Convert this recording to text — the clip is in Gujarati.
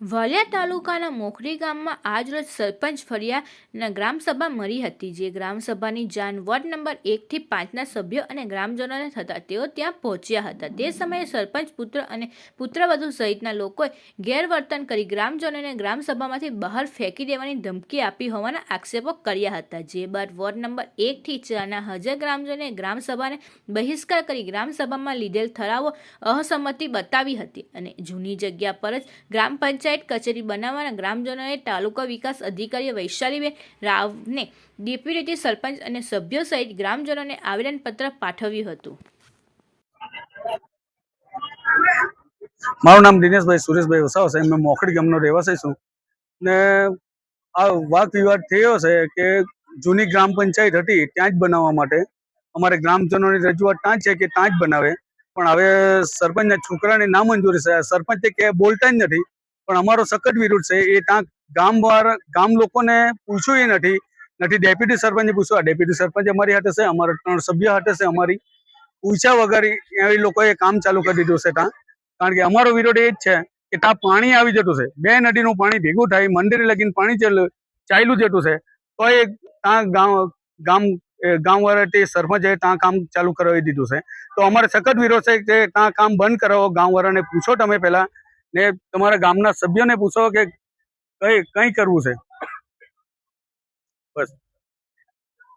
વાલિયા તાલુકાના મોખરી ગામમાં આજરોજ સરપંચ ફરિયાના ગ્રામસભા મળી હતી, જે ગ્રામસભાની જાણ વોર્ડ નંબર એકથી પાંચના સભ્યો અને ગ્રામજનોને થતા તેઓ ત્યાં પહોંચ્યા હતા. તે સમયે સરપંચ પુત્ર અને પુત્રવધુ સહિતના લોકોએ ગેરવર્તન કરી ગ્રામજનોને ગ્રામસભામાંથી બહાર ફેંકી દેવાની ધમકી આપી હોવાના આક્ષેપો કર્યા હતા. જે બાદ વોર્ડ નંબર એકથી ચારના હાજર ગ્રામજનોએ ગ્રામસભાને બહિષ્કાર કરી ગ્રામસભામાં લીધેલ ઠરાવો અસંમતિ બતાવી હતી અને જૂની જગ્યા પર જ ગ્રામ પંચાયત કચેરી બનાવવાના ગ્રામજનોએ તાલુકા વિકાસ અધિકારી વૈશાલીબેન રાવને ડેપ્યુટી સરપંચ અને સભ્યો સહિત ગ્રામજનોને આવેદનપત્ર પાઠવ્યું હતું. મારું નામ દિનેશભાઈ, સુરેશભાઈ વસાવ છે. મેં મોખડી ગામનો રહેવાસી છું. ને આ વાદ વિવાદ થયો છે કે જૂની ગ્રામ પંચાયત હતી ત્યાં જ બનાવવા માટે. અમારે ગ્રામજનોની રજૂઆત ત્યાં છે કે ત્યાં જ બનાવે. પણ હવે સરપંચના છોકરાની નામંજૂરી છે સરપંચ કે બોલતા જ નથી. પણ અમારો સખત વિરોધ છે. એ ત્યાં ગામ ગામ લોકોને પૂછ્યું એ નથી. નથી, ડેપ્યુટી સરપંચે પૂછ્યું. આ ડેપ્યુટી સરપંચ અમારી હાથે છે, અમારા ત્રણ સભ્ય હાથે છે અમારી. પૂછ્યા વગર એ લોકોએ કામ ચાલુ કરી દીધું છે ત્યાં. કારણ કે અમારો વિરોધ એ જ છે કે ત્યાં પાણી આવી જતું છે. બે નદીનું પાણી ભેગું થાય, મંદિરે લગીને પાણી ચાલ- ચાલ્યું જતું છે. તો એ ત્યાં ગામ ગામ ગામવાળા તે સરપંચે ત્યાં કામ ચાલુ કરાવી દીધું છે. તો અમારે સખત વિરોધ છે કે ત્યાં કામ બંધ કરાવો, ગામવાળાને પૂછો તમે પહેલા. ને તમારા ગામના સભ્યોને પૂછો કે કઈ કઈ કરવું છે? બસ.